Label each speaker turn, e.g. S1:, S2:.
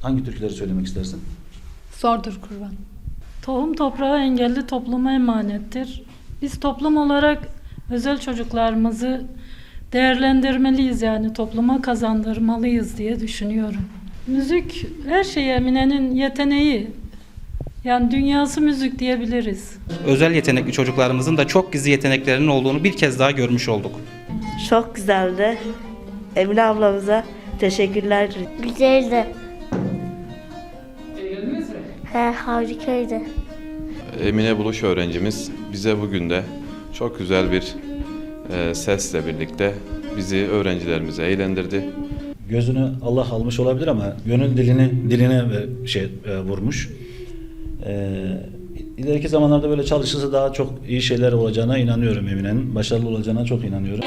S1: hangi türküleri söylemek istersin?
S2: Zordur kurban. Tohum toprağı engelli topluma emanettir. Biz toplum olarak özel çocuklarımızı değerlendirmeliyiz yani topluma kazandırmalıyız diye düşünüyorum. Müzik her şey Emine'nin yeteneği. Yani dünyası müzik diyebiliriz.
S3: Özel yetenekli çocuklarımızın da çok gizli yeteneklerinin olduğunu bir kez daha görmüş olduk.
S4: Çok güzeldi. Emine ablamıza teşekkürler.
S5: Güzeldi. He, harikaydı.
S6: Emine Buluş öğrencimiz bize bugün de çok güzel bir e, sesle birlikte bizi öğrencilerimize eğlendirdi.
S1: Gözünü Allah almış olabilir ama gönül dilini diline ve şey e, vurmuş. E, ileriki zamanlarda böyle çalışırsa daha çok iyi şeyler olacağına inanıyorum Emine'nin. Başarılı olacağına çok inanıyorum.